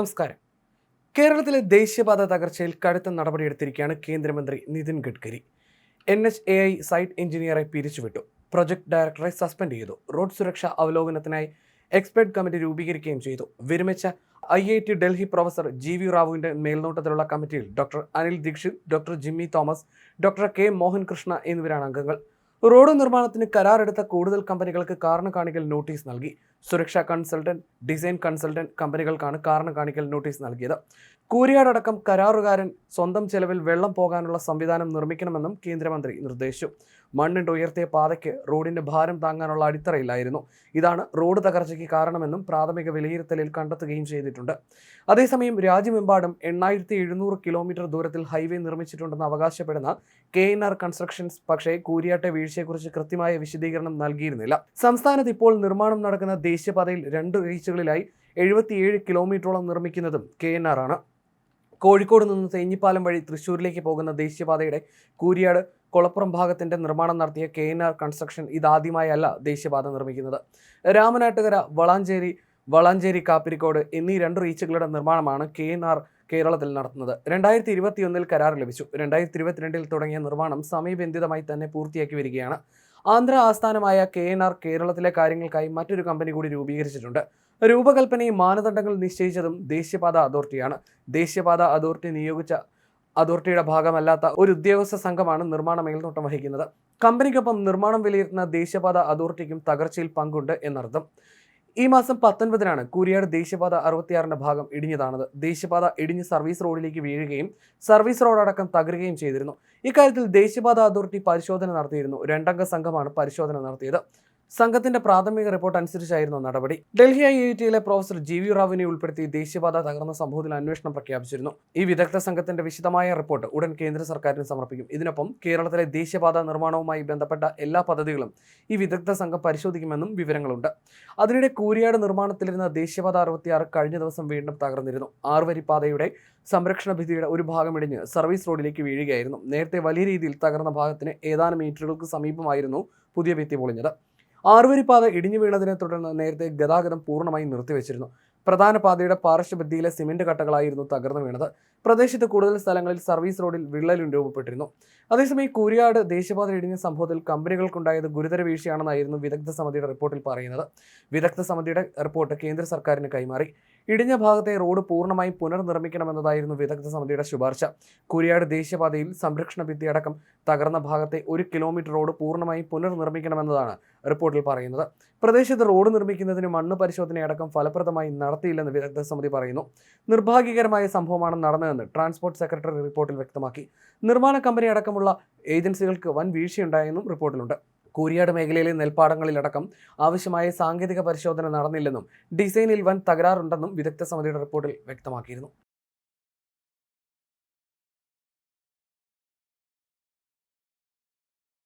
നമസ്കാരം. കേരളത്തിലെ ദേശീയപാത തകർച്ചയിൽ കടുത്ത നടപടിയെടുത്തിരിക്കുകയാണ് കേന്ദ്രമന്ത്രി Nitin Gadkari. N H A I site എഞ്ചിനീയറെ പിരിച്ചുവിട്ടു. പ്രൊജക്ട് ഡയറക്ടറെ സസ്പെൻഡ് ചെയ്തു. റോഡ് സുരക്ഷാ അവലോകനത്തിനായി എക്സ്പെർട്ട് കമ്മിറ്റി രൂപീകരിക്കുകയും ചെയ്തു. വിരമിച്ച I I T Delhi professor G V റാവുവിന്റെ മേൽനോട്ടത്തിലുള്ള കമ്മിറ്റിയിൽ doctor Anil Dixit doctor Jimmy Thomas doctor K Mohan Krishna എന്നിവരാണ് അംഗങ്ങൾ. റോഡ് നിർമ്മാണത്തിന് കരാറെടുത്ത കൂടുതൽ കമ്പനികൾക്ക് കാരണം കാണിക്കൽ നോട്ടീസ് നൽകി. സുരക്ഷാ കൺസൾട്ടന്റ് ഡിസൈൻ കൺസൾട്ടന്റ് കമ്പനികൾക്കാണ് കാരണം കാണിക്കൽ നോട്ടീസ് നൽകിയത്. കൂരിയാടടക്കം കരാറുകാരൻ സ്വന്തം ചെലവിൽ വെള്ളം പോകാനുള്ള സംവിധാനം നിർമ്മിക്കണമെന്നും കേന്ദ്രമന്ത്രി നിർദ്ദേശിച്ചു. മണ്ണിട്ട് ഉയർത്തിയ പാതയ്ക്ക് റോഡിന്റെ ഭാരം താങ്ങാനുള്ള അടിത്തറയില്ലായിരുന്നു. ഇതാണ് റോഡ് തകർച്ചയ്ക്ക് കാരണമെന്നും പ്രാഥമിക വിലയിരുത്തലിൽ കണ്ടെത്തുകയും ചെയ്തിട്ടുണ്ട്. അതേസമയം രാജ്യമെമ്പാടും എണ്ണായിരത്തി എഴുന്നൂറ് കിലോമീറ്റർ ദൂരത്തിൽ ഹൈവേ നിർമ്മിച്ചിട്ടുണ്ടെന്ന് അവകാശപ്പെടുന്ന കെ എൻ ആർ കൺസ്ട്രക്ഷൻസ് പക്ഷേ കൂരിയാട്ടെ വീഴ്ചയെക്കുറിച്ച് കൃത്യമായ വിശദീകരണം നൽകിയിരുന്നില്ല. സംസ്ഥാനത്ത് ഇപ്പോൾ നിർമ്മാണം നടക്കുന്ന ദേശീയപാതയിൽ രണ്ട് വീഴ്ചകളിലായി എഴുപത്തിയേഴ് കിലോമീറ്ററോളം നിർമ്മിക്കുന്നതും കെ എൻ ആർ ആണ്. കോഴിക്കോട് നിന്ന് തേഞ്ഞിപ്പാലം വഴി തൃശ്ശൂരിലേക്ക് പോകുന്ന ദേശീയപാതയുടെ കൂരിയാട് കൊളപ്പുറം ഭാഗത്തിന്റെ നിർമ്മാണം നടത്തിയ കെ എൻ ആർ കൺസ്ട്രക്ഷൻ ഇതാദ്യമായല്ല ദേശീയപാത നിർമ്മിക്കുന്നത്. രാമനാട്ടുകര വളാഞ്ചേരി വളാഞ്ചേരി കാപ്പിരിക്കോട് എന്നീ രണ്ട് റീച്ചുകളുടെ നിർമ്മാണമാണ് കെ എൻ ആർ കേരളത്തിൽ നടത്തുന്നത്. രണ്ടായിരത്തി ഇരുപത്തിയൊന്നിൽ കരാർ ലഭിച്ചു. രണ്ടായിരത്തി ഇരുപത്തിരണ്ടിൽ തുടങ്ങിയ നിർമ്മാണം സമയബന്ധിതമായി തന്നെ പൂർത്തിയാക്കി വരികയാണ്. ആന്ധ്ര ആസ്ഥാനമായ കെ എൻ ആർ കേരളത്തിലെ കാര്യങ്ങൾക്കായി മറ്റൊരു കമ്പനി കൂടി രൂപീകരിച്ചിട്ടുണ്ട്. രൂപകൽപ്പനയും മാനദണ്ഡങ്ങൾ നിശ്ചയിച്ചതും ദേശീയപാത അതോറിറ്റിയാണ്. ദേശീയപാത അതോറിറ്റി നിയോഗിച്ച അതോറിറ്റിയുടെ ഭാഗമല്ലാത്ത ഒരു ഉദ്യോഗസ്ഥ സംഘമാണ് നിർമ്മാണ മേൽനോട്ടം വഹിക്കുന്നത്. കമ്പനിക്കൊപ്പം നിർമ്മാണം വിലയിരുത്തുന്ന ദേശീയപാത അതോറിറ്റിക്കും തകർച്ചയിൽ പങ്കുണ്ട് എന്നർത്ഥം. ഈ മാസം പത്തൊൻപതിനാണ് കൂരിയാട് ദേശീയപാത അറുപത്തിയാറിന്റെ ഭാഗം ഇടിഞ്ഞതാണത്. ദേശീയപാത ഇടിഞ്ഞ് സർവീസ് റോഡിലേക്ക് വീഴുകയും സർവീസ് റോഡടക്കം തകരുകയും ചെയ്തിരുന്നു. ഇക്കാര്യത്തിൽ ദേശീയപാത അതോറിറ്റി പരിശോധന നടത്തിയിരുന്നു. രണ്ടംഗ സംഘമാണ് പരിശോധന നടത്തിയത്. സംഘത്തിന്റെ പ്രാഥമിക റിപ്പോർട്ട് അനുസരിച്ചായിരുന്നു നടപടി. ഡൽഹി ഐ ഐ ടിയിലെ പ്രൊഫസർ ജി വി റാവുവിനെ ഉൾപ്പെടുത്തി ദേശീയപാത തകർന്ന സംഭവത്തിൽ അന്വേഷണം പ്രഖ്യാപിച്ചിരുന്നു. ഈ വിദഗ്ധ സംഘത്തിന്റെ വിശദമായ റിപ്പോർട്ട് ഉടൻ കേന്ദ്ര സർക്കാരിന് സമർപ്പിക്കും. ഇതിനൊപ്പം കേരളത്തിലെ ദേശീയപാത നിർമ്മാണവുമായി ബന്ധപ്പെട്ട എല്ലാ പദ്ധതികളും ഈ വിദഗ്ധ സംഘം പരിശോധിക്കുമെന്നും വിവരങ്ങളുണ്ട്. അതിനിടെ കൂരിയാട് നിർമ്മാണത്തിലിരുന്ന ദേശീയപാത അറുപത്തിയാറ് കഴിഞ്ഞ ദിവസം വീണ്ടും തകർന്നിരുന്നു. ആറുവരിപ്പാതയുടെ സംരക്ഷണ ഭിത്തിയുടെ ഒരു ഭാഗം ഇടിഞ്ഞ് സർവീസ് റോഡിലേക്ക് വീഴുകയായിരുന്നു. നേരത്തെ വലിയ രീതിയിൽ തകർന്ന ഭാഗത്തിന് ഏതാനും മീറ്ററുകൾക്ക് സമീപമായിരുന്നു പുതിയ ഭിത്തി പൊളിഞ്ഞത്. ആറുവരിപ്പാത ഇടിഞ്ഞു വീണതിനെ തുടർന്ന് നേരത്തെ ഗതാഗതം പൂർണമായും നിർത്തിവെച്ചിരുന്നു. പ്രധാന പാതയുടെ പാർശ്വഭിത്തിയിലെ സിമന്റ് കട്ടകളായിരുന്നു തകർന്നു വീണത്. പ്രദേശത്ത് കൂടുതൽ സ്ഥലങ്ങളിൽ സർവീസ് റോഡിൽ വിള്ളലും രൂപപ്പെട്ടിരുന്നു. അതേസമയം കൂരിയാട് ദേശീയപാത ഇടിഞ്ഞ സംഭവത്തിൽ കമ്പനികൾക്കുണ്ടായത് ഗുരുതര വീഴ്ചയാണെന്നായിരുന്നു വിദഗ്ധ സമിതിയുടെ റിപ്പോർട്ടിൽ പറയുന്നത്. വിദഗ്ധ സമിതിയുടെ റിപ്പോർട്ട് കേന്ദ്ര സർക്കാരിന് കൈമാറി. ഇടിഞ്ഞ ഭാഗത്തെ റോഡ് പൂർണമായും പുനർനിർമ്മിക്കണമെന്നതായിരുന്നു വിദഗ്ധ സമിതിയുടെ ശുപാർശ. കുരിയാട് ദേശീയപാതയിൽ സംരക്ഷണ ഭിത്തി അടക്കം തകർന്ന ഭാഗത്തെ ഒരു കിലോമീറ്റർ റോഡ് പൂർണമായും പുനർനിർമ്മിക്കണമെന്നതാണ് റിപ്പോർട്ടിൽ പറയുന്നത്. പ്രദേശത്ത് റോഡ് നിർമ്മിക്കുന്നതിന് മണ്ണ് പരിശോധനയടക്കം ഫലപ്രദമായി നടത്തിയില്ലെന്ന് വിദഗ്ധ സമിതി പറയുന്നു. നിർഭാഗ്യകരമായ സംഭവമാണ് നടന്നതെന്ന് ട്രാൻസ്പോർട്ട് സെക്രട്ടറി റിപ്പോർട്ടിൽ വ്യക്തമാക്കി. നിർമ്മാണ കമ്പനി അടക്കമുള്ള ഏജൻസികൾക്ക് വൻ വീഴ്ചയുണ്ടായെന്നും റിപ്പോർട്ടിലുണ്ട്. കൂരിയാട് മേഖലയിലെ നെൽപ്പാടങ്ങളിലടക്കം ആവശ്യമായ സാങ്കേതിക പരിശോധന നടന്നില്ലെന്നും ഡിസൈനിൽ വൻ തകരാറുണ്ടെന്നും വിദഗ്ധ സമിതിയുടെ റിപ്പോർട്ടിൽ വ്യക്തമാക്കിയിരുന്നു.